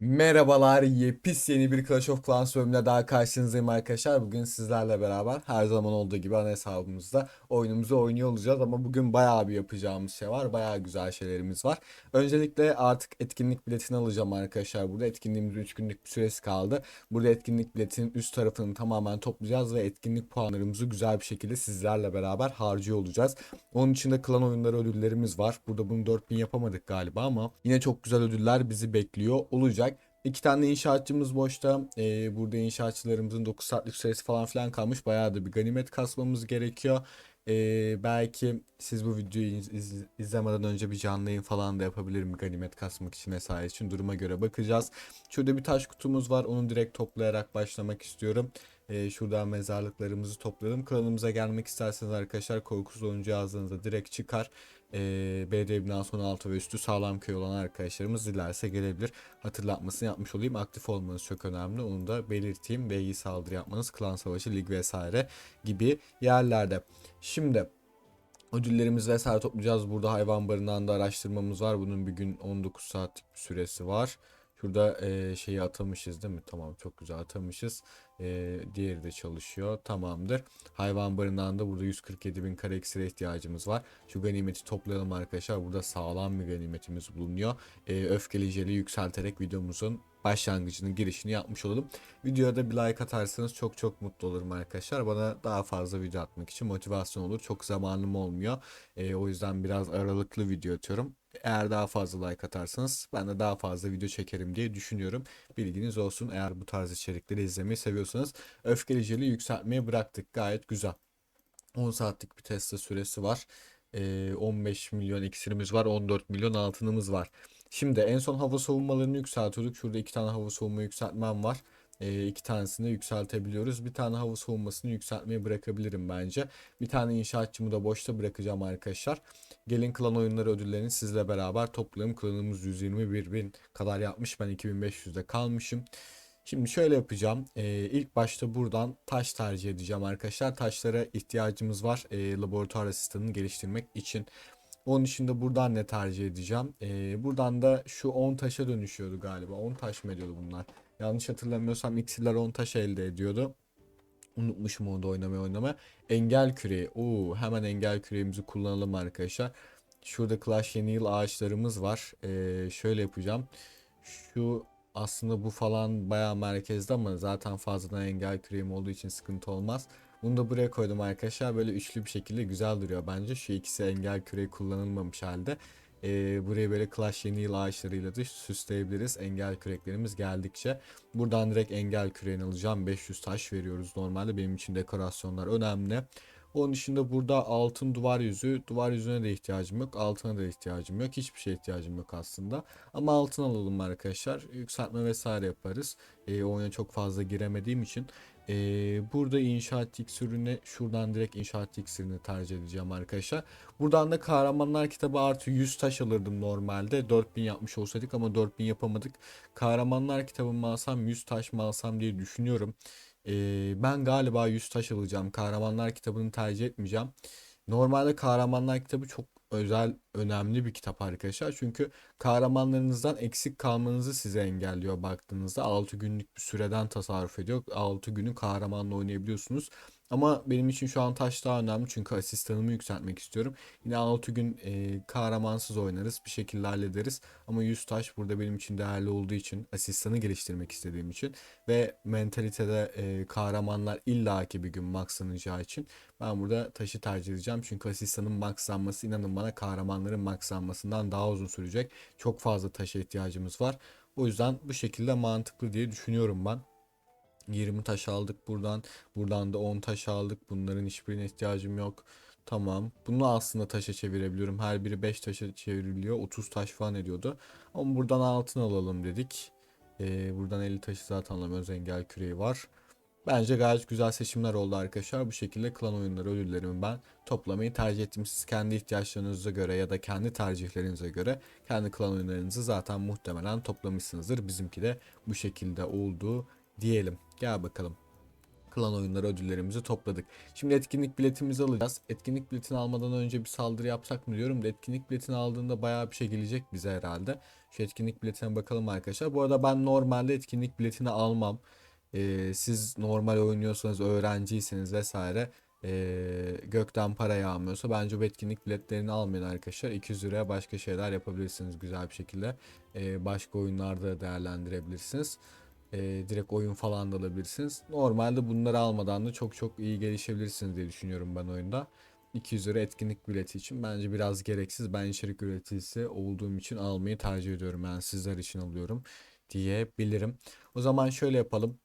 Merhabalar, yepis yeni bir Clash of Clans bölümüne daha karşınızdayım arkadaşlar. Bugün sizlerle beraber her zaman olduğu gibi ana hesabımızda oyunumuzu oynuyor olacağız ama bugün bayağı bir yapacağımız şey var. Bayağı güzel şeylerimiz var. Öncelikle artık etkinlik biletini alacağım arkadaşlar. Burada etkinliğimizin 3 günlük bir süresi kaldı. Burada etkinlik biletinin üst tarafını tamamen toplayacağız ve etkinlik puanlarımızı güzel bir şekilde sizlerle beraber harcıyor olacağız. Onun için de klan oyunları ödüllerimiz var. Burada bunu 4000 yapamadık galiba ama yine çok güzel ödüller bizi bekliyor olacak. İki tane inşaatçımız boşta. Ee, burada inşaatçılarımızın 9 saatlik süresi falan filan kalmış. Bayağı da bir ganimet kasmamız gerekiyor. Ee, belki siz bu videoyu iz- iz- izlemeden önce bir canlı yayın falan da yapabilirim ganimet kasmak için vesaire için duruma göre bakacağız. Şurada bir taş kutumuz var. Onu direkt toplayarak başlamak istiyorum. Ee, şuradan mezarlıklarımızı toplayalım. Kanalımıza gelmek isterseniz arkadaşlar korkusuz oyuncu yazdığınızda direkt çıkar. Ee, belediye binası 16 ve üstü sağlam köy olan arkadaşlarımız dilerse gelebilir. Hatırlatmasını yapmış olayım. Aktif olmanız çok önemli. Onu da belirteyim. Ve iyi saldırı yapmanız, klan savaşı, lig vesaire gibi yerlerde. Şimdi ödüllerimizi vesaire toplayacağız. Burada hayvan barınağında araştırmamız var. Bunun bir gün 19 saatlik bir süresi var. Şurada e, şeyi atamışız değil mi? Tamam çok güzel atamışız. E, diğeri de çalışıyor. Tamamdır. Hayvan barınağında burada 147 bin kare eksire ihtiyacımız var. Şu ganimeti toplayalım arkadaşlar. Burada sağlam bir ganimetimiz bulunuyor. E, öfkeli jeli yükselterek videomuzun başlangıcının girişini yapmış olalım. Videoya da bir like atarsanız çok çok mutlu olurum arkadaşlar. Bana daha fazla video atmak için motivasyon olur. Çok zamanım olmuyor. E, o yüzden biraz aralıklı video atıyorum. Eğer daha fazla like atarsanız ben de daha fazla video çekerim diye düşünüyorum. Bilginiz olsun eğer bu tarz içerikleri izlemeyi seviyorsanız. Öfkeli yükseltmeye bıraktık. Gayet güzel. 10 saatlik bir teste süresi var. Ee, 15 milyon iksirimiz var. 14 milyon altınımız var. Şimdi en son hava savunmalarını yükseltiyorduk. Şurada iki tane hava savunma yükseltmem var. Ee, iki tanesini yükseltebiliyoruz. Bir tane hava savunmasını yükseltmeye bırakabilirim bence. Bir tane inşaatçımı da boşta bırakacağım arkadaşlar. Gelin klan oyunları ödüllerini sizle beraber toplayalım. Klanımız 121 bin kadar yapmış. Ben 2500'de kalmışım. Şimdi şöyle yapacağım. Ee, ilk başta buradan taş tercih edeceğim arkadaşlar. Taşlara ihtiyacımız var. Ee, laboratuvar asistanını geliştirmek için. Onun için de buradan ne tercih edeceğim? Ee, buradan da şu 10 taşa dönüşüyordu galiba. 10 taş mı ediyordu bunlar? Yanlış hatırlamıyorsam iksirler 10 taş elde ediyordu. Unutmuşum onu da oynamaya oynamaya. Engel küreği. Oo, hemen engel küreğimizi kullanalım arkadaşlar. Şurada Clash yeni yıl ağaçlarımız var. Ee, şöyle yapacağım. Şu aslında bu falan bayağı merkezde ama zaten fazladan engel küreğim olduğu için sıkıntı olmaz. Bunu da buraya koydum arkadaşlar. Böyle üçlü bir şekilde güzel duruyor bence. Şu ikisi engel küreği kullanılmamış halde. Ee, burayı böyle Clash yeni yıl ağaçlarıyla da süsleyebiliriz. Engel küreklerimiz geldikçe. Buradan direkt engel küreğini alacağım. 500 taş veriyoruz normalde. Benim için dekorasyonlar önemli. Onun dışında burada altın duvar yüzü. Duvar yüzüne de ihtiyacım yok. Altına da ihtiyacım yok. Hiçbir şeye ihtiyacım yok aslında. Ama altın alalım arkadaşlar. Yükseltme vesaire yaparız. E, oyuna çok fazla giremediğim için. E, burada inşaat iksirini şuradan direkt inşaat iksirini tercih edeceğim arkadaşlar. Buradan da kahramanlar kitabı artı 100 taş alırdım normalde. 4000 yapmış olsaydık ama 4000 yapamadık. Kahramanlar kitabı mı alsam 100 taş mı alsam diye düşünüyorum. Ben galiba 100 taş alacağım. Kahramanlar kitabını tercih etmeyeceğim. Normalde kahramanlar kitabı çok özel, önemli bir kitap arkadaşlar. Çünkü kahramanlarınızdan eksik kalmanızı size engelliyor baktığınızda. 6 günlük bir süreden tasarruf ediyor. 6 günü kahramanla oynayabiliyorsunuz. Ama benim için şu an taş daha önemli çünkü asistanımı yükseltmek istiyorum. Yine 6 gün e, kahramansız oynarız bir şekilde hallederiz. Ama 100 taş burada benim için değerli olduğu için asistanı geliştirmek istediğim için ve mentalitede e, kahramanlar illaki bir gün maxlanacağı için ben burada taşı tercih edeceğim. Çünkü asistanın maxlanması inanın bana kahramanların maxlanmasından daha uzun sürecek. Çok fazla taşa ihtiyacımız var. O yüzden bu şekilde mantıklı diye düşünüyorum ben. 20 taş aldık buradan. Buradan da 10 taş aldık. Bunların hiçbirine ihtiyacım yok. Tamam. Bunu aslında taşa çevirebiliyorum. Her biri 5 taşa çevriliyor. 30 taş falan ediyordu. Ama buradan altın alalım dedik. Ee, buradan 50 taşı zaten alamıyoruz. Engel küreği var. Bence gayet güzel seçimler oldu arkadaşlar. Bu şekilde klan oyunları ödüllerimi ben toplamayı tercih ettim. Siz kendi ihtiyaçlarınıza göre ya da kendi tercihlerinize göre kendi klan oyunlarınızı zaten muhtemelen toplamışsınızdır. Bizimki de bu şekilde oldu diyelim. Gel bakalım. klan oyunları ödüllerimizi topladık. Şimdi etkinlik biletimizi alacağız. Etkinlik biletini almadan önce bir saldırı yapsak mı diyorum etkinlik biletini aldığında bayağı bir şey gelecek bize herhalde. Şu etkinlik biletine bakalım arkadaşlar. Bu arada ben normalde etkinlik biletini almam. Ee, siz normal oynuyorsanız, öğrenciyseniz vesaire ee, gökten para yağmıyorsa bence bu etkinlik biletlerini almayın arkadaşlar. 200 liraya başka şeyler yapabilirsiniz güzel bir şekilde. Ee, başka oyunlarda değerlendirebilirsiniz. Ee, direkt oyun falan da alabilirsiniz. Normalde bunları almadan da çok çok iyi gelişebilirsiniz diye düşünüyorum ben oyunda. 200 lira etkinlik bileti için bence biraz gereksiz. Ben içerik üreticisi olduğum için almayı tercih ediyorum. Yani sizler için alıyorum diyebilirim. O zaman şöyle yapalım.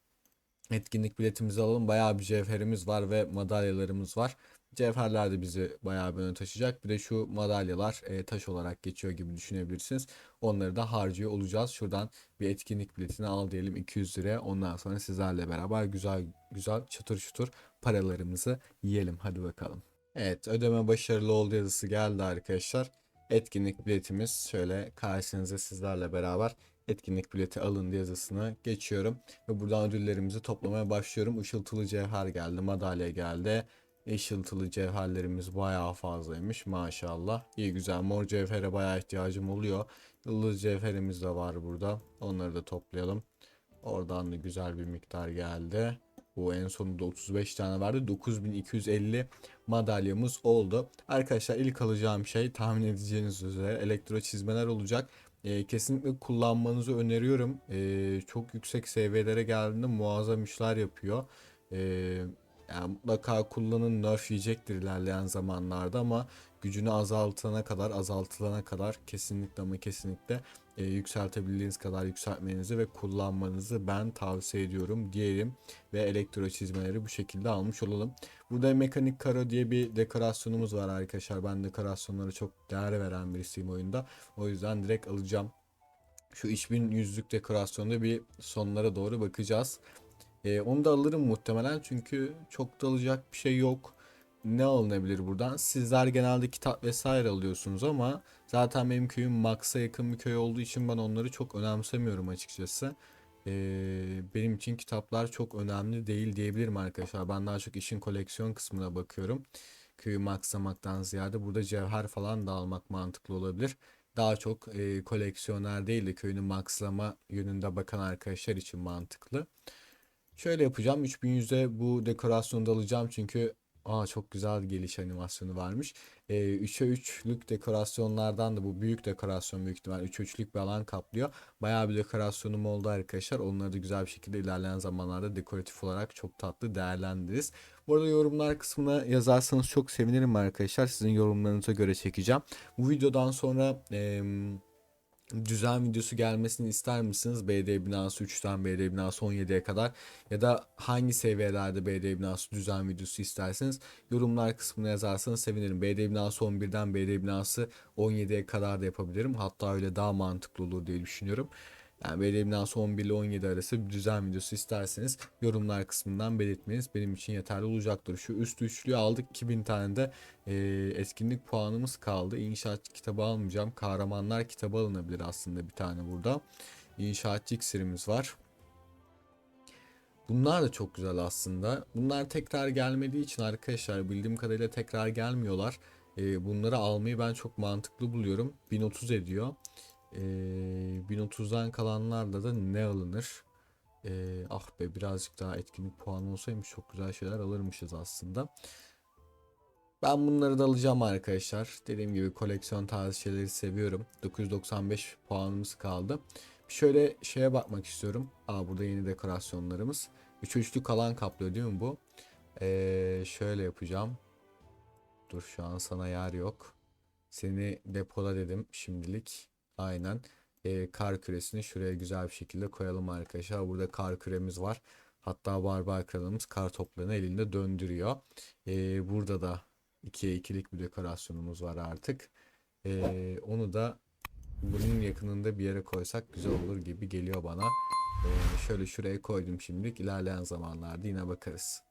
Etkinlik biletimizi alalım. Bayağı bir cevherimiz var ve madalyalarımız var. Cevherler de bizi bayağı bir öne taşıyacak. Bir de şu madalyalar e, taş olarak geçiyor gibi düşünebilirsiniz. Onları da harcıyor olacağız. Şuradan bir etkinlik biletini al diyelim 200 liraya. Ondan sonra sizlerle beraber güzel güzel çatır çutur paralarımızı yiyelim. Hadi bakalım. Evet ödeme başarılı oldu yazısı geldi arkadaşlar. Etkinlik biletimiz şöyle karşınıza sizlerle beraber etkinlik bileti alındı yazısına geçiyorum. Ve buradan ödüllerimizi toplamaya başlıyorum. Işıltılı cevher geldi, madalya geldi. Işıltılı cevherlerimiz bayağı fazlaymış maşallah. İyi güzel mor cevhere bayağı ihtiyacım oluyor. Yıldız cevherimiz de var burada. Onları da toplayalım. Oradan da güzel bir miktar geldi. Bu en sonunda 35 tane vardı. 9250 madalyamız oldu. Arkadaşlar ilk alacağım şey tahmin edeceğiniz üzere elektro çizmeler olacak. Ee, kesinlikle kullanmanızı öneriyorum. Ee, çok yüksek seviyelere geldiğinde muazzam işler yapıyor. Ee, yani mutlaka kullanın nerf yiyecektir ilerleyen zamanlarda ama gücünü azaltana kadar azaltılana kadar kesinlikle ama kesinlikle e, yükseltebildiğiniz kadar yükseltmenizi ve kullanmanızı ben tavsiye ediyorum diyelim ve elektro çizmeleri bu şekilde almış olalım. Burada mekanik karo diye bir dekorasyonumuz var arkadaşlar. Ben dekorasyonlara çok değer veren birisiyim oyunda. O yüzden direkt alacağım. Şu 3000 yüzlük dekorasyonda bir sonlara doğru bakacağız. Ee, onu da alırım muhtemelen çünkü çok da alacak bir şey yok. Ne alınabilir buradan? Sizler genelde kitap vesaire alıyorsunuz ama zaten benim köyüm Max'a yakın bir köy olduğu için ben onları çok önemsemiyorum açıkçası. Ee, benim için kitaplar çok önemli değil diyebilirim arkadaşlar. Ben daha çok işin koleksiyon kısmına bakıyorum. Köyü maxlamaktan ziyade burada cevher falan da almak mantıklı olabilir. Daha çok e, koleksiyoner değil de köyünü maxlama yönünde bakan arkadaşlar için mantıklı. Şöyle yapacağım. 3100'e bu dekorasyonu da alacağım çünkü aa çok güzel geliş animasyonu varmış. Ee, 3'e 3'lük dekorasyonlardan da bu büyük dekorasyon büyük ihtimal 3'e 3'lük bir alan kaplıyor. Bayağı bir dekorasyonum oldu arkadaşlar. Onları da güzel bir şekilde ilerleyen zamanlarda dekoratif olarak çok tatlı değerlendiririz. Bu arada yorumlar kısmına yazarsanız çok sevinirim arkadaşlar. Sizin yorumlarınıza göre çekeceğim. Bu videodan sonra... Ee, düzen videosu gelmesini ister misiniz? BD binası 3'ten BD binası 17'ye kadar ya da hangi seviyelerde BD binası düzen videosu isterseniz yorumlar kısmına yazarsanız sevinirim. BD binası 11'den BD binası 17'ye kadar da yapabilirim. Hatta öyle daha mantıklı olur diye düşünüyorum. Yani BD binası 11 ile 17 arası bir düzen videosu isterseniz yorumlar kısmından belirtmeniz benim için yeterli olacaktır. Şu üst üçlüyü aldık 2000 tane de e, etkinlik puanımız kaldı. İnşaatçı kitabı almayacağım. Kahramanlar kitabı alınabilir aslında bir tane burada. İnşaatçı iksirimiz var. Bunlar da çok güzel aslında. Bunlar tekrar gelmediği için arkadaşlar bildiğim kadarıyla tekrar gelmiyorlar. E, bunları almayı ben çok mantıklı buluyorum. 1030 ediyor. E, 1030'dan kalanlarla da ne alınır? E, ah be birazcık daha etkinlik puanı olsaymış çok güzel şeyler alırmışız aslında. Ben bunları da alacağım arkadaşlar. Dediğim gibi koleksiyon tarzı şeyleri seviyorum. 995 puanımız kaldı. Şöyle şeye bakmak istiyorum. Aa burada yeni dekorasyonlarımız. 3 üçlü kalan kaplıyor değil mi bu? Ee, şöyle yapacağım. Dur şu an sana yer yok. Seni depola dedim şimdilik. Aynen. Ee, kar küresini şuraya güzel bir şekilde koyalım arkadaşlar. Burada kar küremiz var. Hatta barbar kralımız kar toplarını elinde döndürüyor. Ee, burada da 2'ye 2'lik bir dekorasyonumuz var artık. Ee, onu da bunun yakınında bir yere koysak güzel olur gibi geliyor bana. Ee, şöyle şuraya koydum şimdilik. İlerleyen zamanlarda yine bakarız.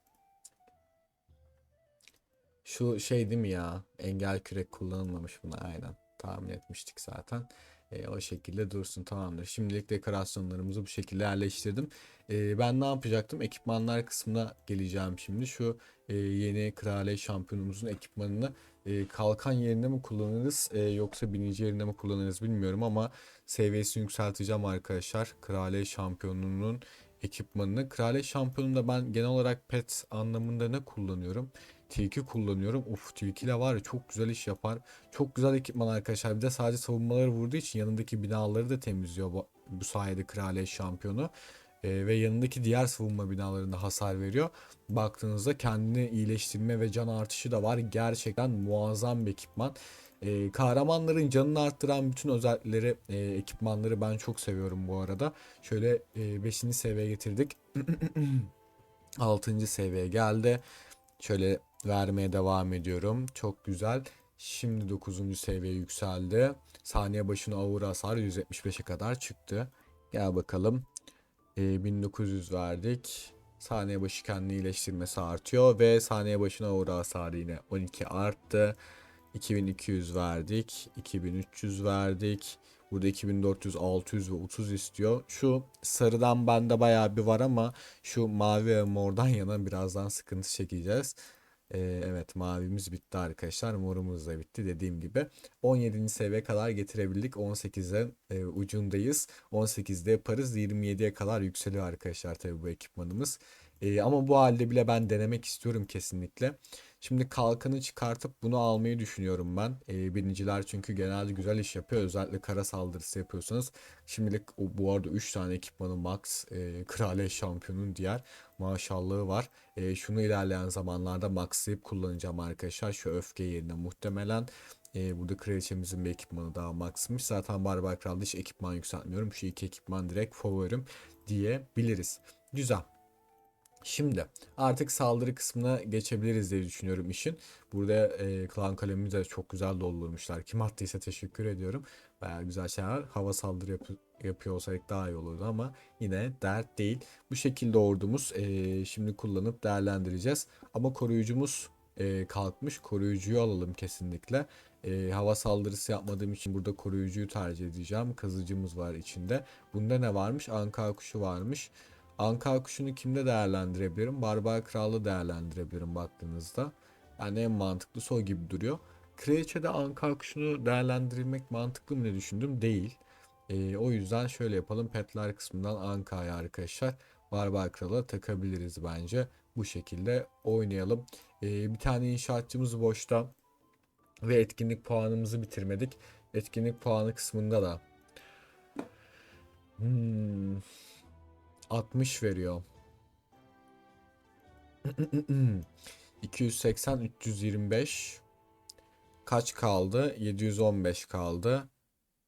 Şu şey değil mi ya? Engel kürek kullanılmamış buna aynen. Tahmin etmiştik zaten. E, o şekilde dursun tamamdır. Şimdilik dekorasyonlarımızı bu şekilde yerleştirdim. E, ben ne yapacaktım? Ekipmanlar kısmına geleceğim şimdi. Şu e, yeni kraliyet şampiyonumuzun ekipmanını e, kalkan yerine mi kullanırız e, yoksa binici yerine mi kullanırız bilmiyorum ama seviyesini yükselteceğim arkadaşlar. Kraliyet şampiyonunun ekipmanını. Kraliyet şampiyonunda ben genel olarak pet anlamında ne kullanıyorum? Tilki kullanıyorum. Uf tilki var ya çok güzel iş yapar. Çok güzel ekipman arkadaşlar. Bir de sadece savunmaları vurduğu için yanındaki binaları da temizliyor bu, bu sayede kraliyet şampiyonu. Ee, ve yanındaki diğer savunma binalarında hasar veriyor. Baktığınızda kendini iyileştirme ve can artışı da var. Gerçekten muazzam bir ekipman. Ee, kahramanların canını arttıran bütün özellikleri, e, ekipmanları ben çok seviyorum bu arada. Şöyle 5. seviyeye getirdik. 6. seviyeye geldi. Şöyle vermeye devam ediyorum. Çok güzel. Şimdi 9. seviye yükseldi. Saniye başına aura hasar 175'e kadar çıktı. Gel bakalım. Ee, 1900 verdik. Saniye başı kendini iyileştirmesi artıyor ve saniye başına aura hasarı yine 12 arttı. 2200 verdik. 2300 verdik. Burada 2400, 600 ve 30 istiyor. Şu sarıdan bende bayağı bir var ama şu mavi ve mordan yana birazdan sıkıntı çekeceğiz. Ee, evet mavimiz bitti arkadaşlar. Morumuz da bitti dediğim gibi. 17. seviye kadar getirebildik. 18'e e, ucundayız. 18'de yaparız. 27'ye kadar yükseliyor arkadaşlar tabii bu ekipmanımız. E, ama bu halde bile ben denemek istiyorum kesinlikle. Şimdi kalkanı çıkartıp bunu almayı düşünüyorum ben. E, biniciler çünkü genelde güzel iş yapıyor. Özellikle kara saldırısı yapıyorsanız. Şimdilik bu arada 3 tane ekipmanı max. E, Kraliyet şampiyonun diğer maşallahı var. E, şunu ilerleyen zamanlarda maxlayıp kullanacağım arkadaşlar. Şu öfke yerine muhtemelen. E, burada kraliçemizin bir ekipmanı daha maxmış. Zaten Barbar Kral'da hiç ekipman yükseltmiyorum. Şu iki ekipman direkt favorim diyebiliriz. Güzel. Şimdi artık saldırı kısmına geçebiliriz diye düşünüyorum işin. Burada e, klan kalemimizi de çok güzel doldurmuşlar. Kim attıysa teşekkür ediyorum. Baya güzel şeyler. Hava saldırı yap yapıyor olsaydık daha iyi olurdu ama yine dert değil. Bu şekilde ordumuz e, şimdi kullanıp değerlendireceğiz. Ama koruyucumuz e, kalkmış. Koruyucuyu alalım kesinlikle. E, hava saldırısı yapmadığım için burada koruyucuyu tercih edeceğim. Kazıcımız var içinde. Bunda ne varmış? Anka kuşu varmış. Anka kuşunu kimde değerlendirebilirim? Barbar Kral'ı değerlendirebilirim baktığınızda. Yani en mantıklısı o gibi duruyor. Kraliçe'de Anka kuşunu değerlendirmek mantıklı mı ne düşündüm? Değil. Ee, o yüzden şöyle yapalım. Petler kısmından Anka'ya arkadaşlar Barbar Kral'a takabiliriz bence. Bu şekilde oynayalım. Ee, bir tane inşaatçımız boşta. Ve etkinlik puanımızı bitirmedik. Etkinlik puanı kısmında da hmm, 60 veriyor. 280 325 kaç kaldı? 715 kaldı.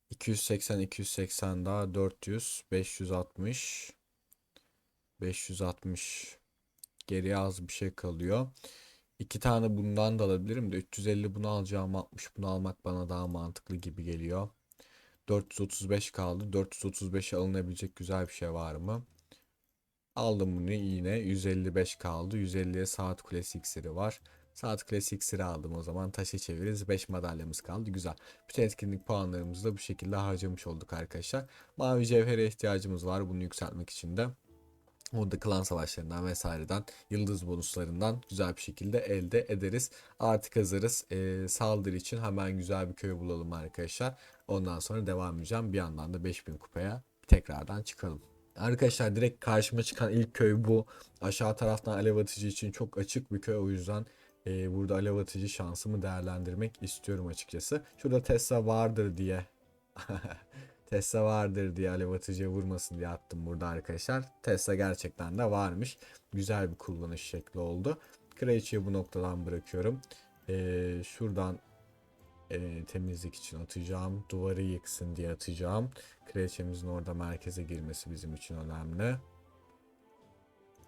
280 280 daha 400 560 560 geriye az bir şey kalıyor. İki tane bundan da alabilirim de 350 bunu alacağım 60 bunu almak bana daha mantıklı gibi geliyor. 435 kaldı. 435'e alınabilecek güzel bir şey var mı? Aldım bunu yine 155 kaldı. 150'ye saat kulesi iksiri var. Saat kulesi iksiri aldım o zaman taşı çeviririz. 5 madalyamız kaldı. Güzel. Bütün etkinlik puanlarımızı da bu şekilde harcamış olduk arkadaşlar. Mavi cevhere ihtiyacımız var bunu yükseltmek için de. Orada klan savaşlarından vesaireden yıldız bonuslarından güzel bir şekilde elde ederiz. Artık hazırız. Ee, saldırı için hemen güzel bir köy bulalım arkadaşlar. Ondan sonra devam edeceğim. Bir yandan da 5000 kupaya tekrardan çıkalım. Arkadaşlar direkt karşıma çıkan ilk köy bu. Aşağı taraftan alev atıcı için çok açık bir köy. O yüzden e, burada alev atıcı şansımı değerlendirmek istiyorum açıkçası. Şurada Tesla vardır diye. Tesla vardır diye alev atıcıya vurmasın diye attım burada arkadaşlar. Tesla gerçekten de varmış. Güzel bir kullanış şekli oldu. Kraliçeyi bu noktadan bırakıyorum. E, şuradan e, temizlik için atacağım. Duvarı yıksın diye atacağım. Kraliçemizin orada merkeze girmesi bizim için önemli.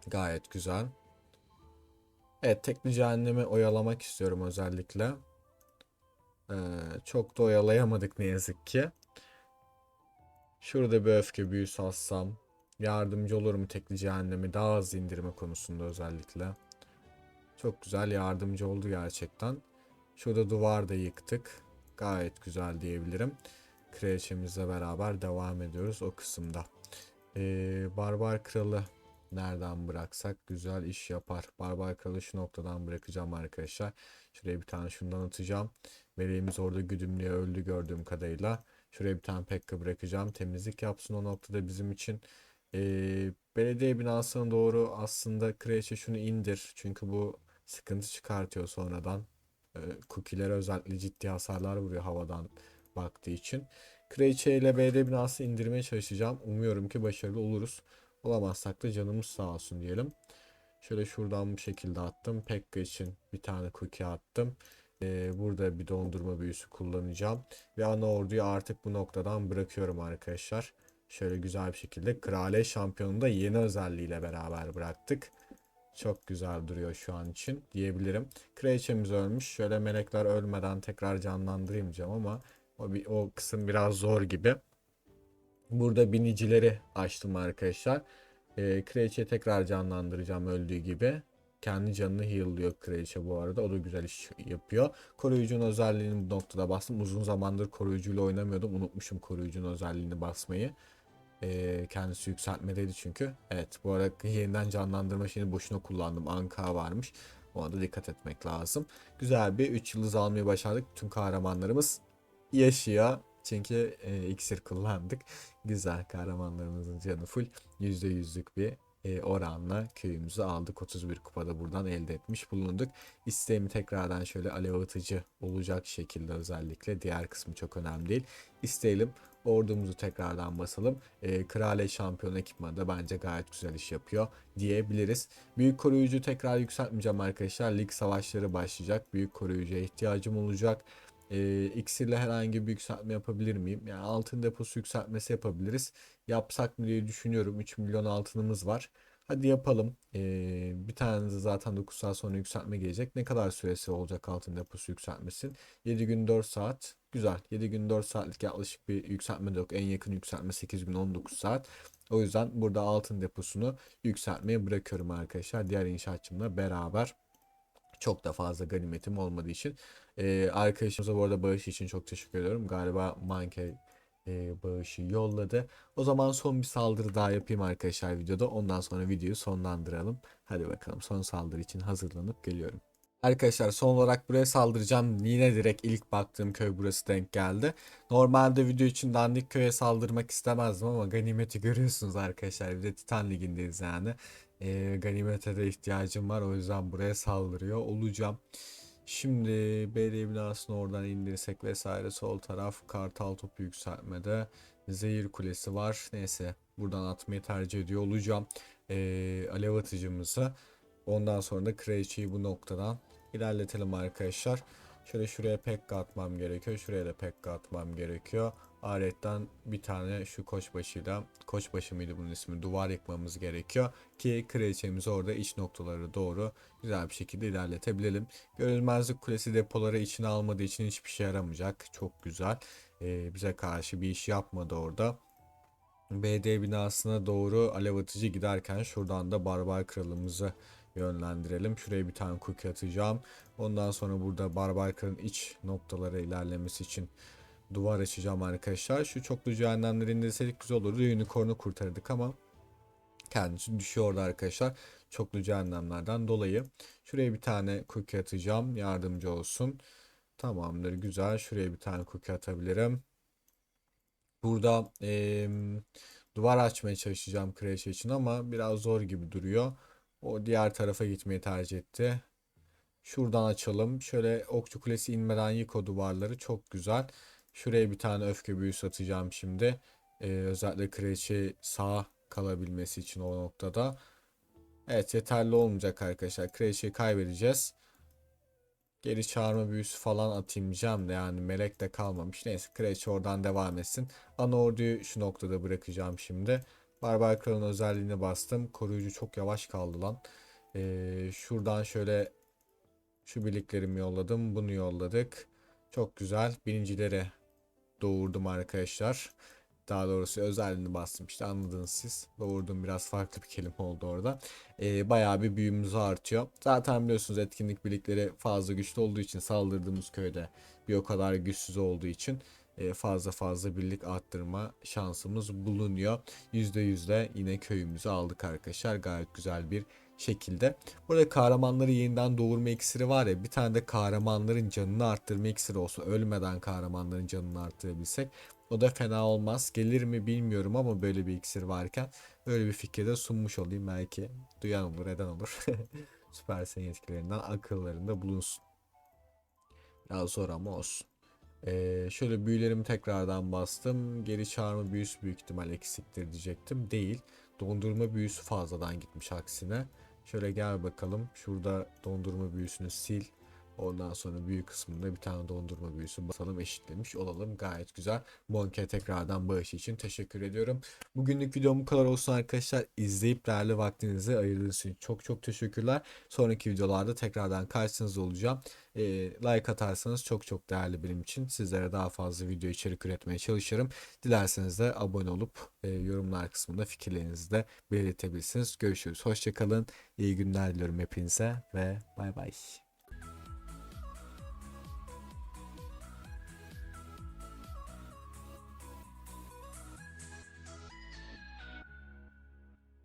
Gayet güzel. Evet tekli cehennemi oyalamak istiyorum özellikle. Ee, çok da oyalayamadık ne yazık ki. Şurada bir öfke büyüsü alsam. Yardımcı olurum tekli cehennemi daha az indirme konusunda özellikle. Çok güzel yardımcı oldu gerçekten. Şurada duvar da yıktık. Gayet güzel diyebilirim. kraliçemizle beraber devam ediyoruz o kısımda. Ee, Barbar Kralı nereden bıraksak güzel iş yapar. Barbar Kralı şu noktadan bırakacağım arkadaşlar. Şuraya bir tane şundan atacağım. Meleğimiz orada güdümlüye öldü gördüğüm kadarıyla. Şuraya bir tane Pekka bırakacağım. Temizlik yapsın o noktada bizim için. Ee, belediye binasına doğru aslında kraliçe şunu indir. Çünkü bu sıkıntı çıkartıyor sonradan. Cookie'lere özellikle ciddi hasarlar vuruyor havadan baktığı için. Kraliçe ile belediye binası indirmeye çalışacağım. Umuyorum ki başarılı oluruz. Olamazsak da canımız sağ olsun diyelim. Şöyle şuradan bu şekilde attım. Pekka için bir tane cookie attım. Ee, burada bir dondurma büyüsü kullanacağım. Ve ana orduyu artık bu noktadan bırakıyorum arkadaşlar. Şöyle güzel bir şekilde Kraliye Şampiyonu'nu da yeni özelliğiyle beraber bıraktık. Çok güzel duruyor şu an için diyebilirim. Kraliçemiz ölmüş. Şöyle melekler ölmeden tekrar canlandırayım diyeceğim ama o, bir, o kısım biraz zor gibi. Burada binicileri açtım arkadaşlar. Ee, Kraliçeyi tekrar canlandıracağım öldüğü gibi. Kendi canını heal'lıyor Kraliçe bu arada. O da güzel iş yapıyor. Koruyucunun özelliğini bu noktada bastım. Uzun zamandır koruyucuyla oynamıyordum. Unutmuşum koruyucunun özelliğini basmayı. Ee, kendisi yükseltmedeydi çünkü. Evet bu arada yeniden canlandırma şeyini boşuna kullandım. Anka varmış. Ona da dikkat etmek lazım. Güzel bir 3 yıldız almayı başardık. Tüm kahramanlarımız yaşıyor. Çünkü e, iksir kullandık. Güzel kahramanlarımızın canı full. %100'lük bir e, oranla köyümüzü aldık. 31 kupada buradan elde etmiş bulunduk. İsteğimi tekrardan şöyle alev atıcı olacak şekilde özellikle. Diğer kısmı çok önemli değil. İsteyelim ordumuzu tekrardan basalım. E, Kraliye şampiyon ekipmanı da bence gayet güzel iş yapıyor diyebiliriz. Büyük koruyucu tekrar yükseltmeyeceğim arkadaşlar. Lig savaşları başlayacak. Büyük koruyucuya ihtiyacım olacak. E, iksirle herhangi bir yükseltme yapabilir miyim? Yani altın deposu yükseltmesi yapabiliriz. Yapsak mı diye düşünüyorum. 3 milyon altınımız var. Hadi yapalım. Ee, bir tane de zaten 9 saat sonra yükseltme gelecek. Ne kadar süresi olacak altın deposu yükseltmesin? 7 gün 4 saat. Güzel. 7 gün 4 saatlik yaklaşık bir yükseltme de yok. En yakın yükseltme 8 gün 19 saat. O yüzden burada altın deposunu yükseltmeye bırakıyorum arkadaşlar. Diğer inşaatçımla beraber çok da fazla ganimetim olmadığı için. Ee, arkadaşımıza bu arada bağış için çok teşekkür ediyorum. Galiba Manke e, bağışı yolladı. O zaman son bir saldırı daha yapayım arkadaşlar videoda. Ondan sonra videoyu sonlandıralım. Hadi bakalım son saldırı için hazırlanıp geliyorum. Arkadaşlar son olarak buraya saldıracağım. Yine direkt ilk baktığım köy burası denk geldi. Normalde video için dandik köye saldırmak istemezdim ama ganimeti görüyorsunuz arkadaşlar. Bir de Titan Ligi'ndeyiz yani. E, ganimete de ihtiyacım var. O yüzden buraya saldırıyor olacağım. Şimdi belediye binasını oradan indirsek vesaire sol taraf kartal topu yükseltmede zehir kulesi var. Neyse buradan atmayı tercih ediyor olacağım. Ee, alev atıcımızı. Ondan sonra da kraliçeyi bu noktadan ilerletelim arkadaşlar. Şöyle şuraya pekka atmam gerekiyor. Şuraya da pekka atmam gerekiyor. Aretten bir tane şu koçbaşıyla, koçbaşı mıydı bunun ismi, duvar yıkmamız gerekiyor. Ki kraliçemizi orada iç noktaları doğru güzel bir şekilde ilerletebilelim. Görünmezlik kulesi depoları içine almadığı için hiçbir şey yaramayacak. Çok güzel. Ee, bize karşı bir iş yapmadı orada. BD binasına doğru alev atıcı giderken şuradan da barbar kralımızı yönlendirelim. Şuraya bir tane cookie atacağım. Ondan sonra burada barbar kralın iç noktalara ilerlemesi için duvar açacağım arkadaşlar. Şu çoklu cehennemleri indirseydik güzel olurdu. Unicorn'u kurtardık ama kendisi düşüyor orada arkadaşlar. Çoklu cehennemlerden dolayı. Şuraya bir tane cookie atacağım. Yardımcı olsun. Tamamdır güzel. Şuraya bir tane cookie atabilirim. Burada ee, duvar açmaya çalışacağım kraliçe için ama biraz zor gibi duruyor. O diğer tarafa gitmeyi tercih etti. Şuradan açalım. Şöyle okçu kulesi inmeden yık o duvarları. Çok güzel. Şuraya bir tane öfke büyüsü atacağım şimdi. Ee, özellikle kraliçe sağ kalabilmesi için o noktada. Evet yeterli olmayacak arkadaşlar. Kraliçeyi kaybedeceğiz. Geri çağırma büyüsü falan atayım diyeceğim de yani melek de kalmamış. Neyse kraliçe oradan devam etsin. Ana şu noktada bırakacağım şimdi. Barbar kralın özelliğine bastım. Koruyucu çok yavaş kaldı lan. Ee, şuradan şöyle şu birliklerimi yolladım. Bunu yolladık. Çok güzel. Birincileri doğurdum arkadaşlar. Daha doğrusu özelliğini bastım işte anladınız siz. Doğurdum biraz farklı bir kelime oldu orada. Ee, bayağı bir büyümüz artıyor. Zaten biliyorsunuz etkinlik birlikleri fazla güçlü olduğu için saldırdığımız köyde bir o kadar güçsüz olduğu için e, fazla fazla birlik arttırma şansımız bulunuyor. %100 de yine köyümüzü aldık arkadaşlar. Gayet güzel bir şekilde. Burada kahramanları yeniden doğurma iksiri var ya bir tane de kahramanların canını arttırma iksiri olsa ölmeden kahramanların canını arttırabilsek o da fena olmaz. Gelir mi bilmiyorum ama böyle bir iksir varken öyle bir fikirde sunmuş olayım belki. Duyan olur, eden olur. Süpersen yetkilerinden akıllarında bulunsun. Biraz zor ama olsun. Ee, şöyle büyülerimi tekrardan bastım. Geri çağırma büyüsü büyük ihtimal eksiktir diyecektim. Değil. Dondurma büyüsü fazladan gitmiş aksine. Şöyle gel bakalım. Şurada dondurma büyüsünü sil. Ondan sonra büyük kısmında bir tane dondurma büyüsü basalım eşitlemiş olalım. Gayet güzel. Monke tekrardan bağış için teşekkür ediyorum. Bugünlük videom bu kadar olsun arkadaşlar. İzleyip değerli vaktinizi ayırdığınız için çok çok teşekkürler. Sonraki videolarda tekrardan karşınızda olacağım. Ee, like atarsanız çok çok değerli benim için. Sizlere daha fazla video içerik üretmeye çalışırım. Dilerseniz de abone olup e, yorumlar kısmında fikirlerinizi de belirtebilirsiniz. Görüşürüz. Hoşçakalın. İyi günler diliyorum hepinize ve bay bay.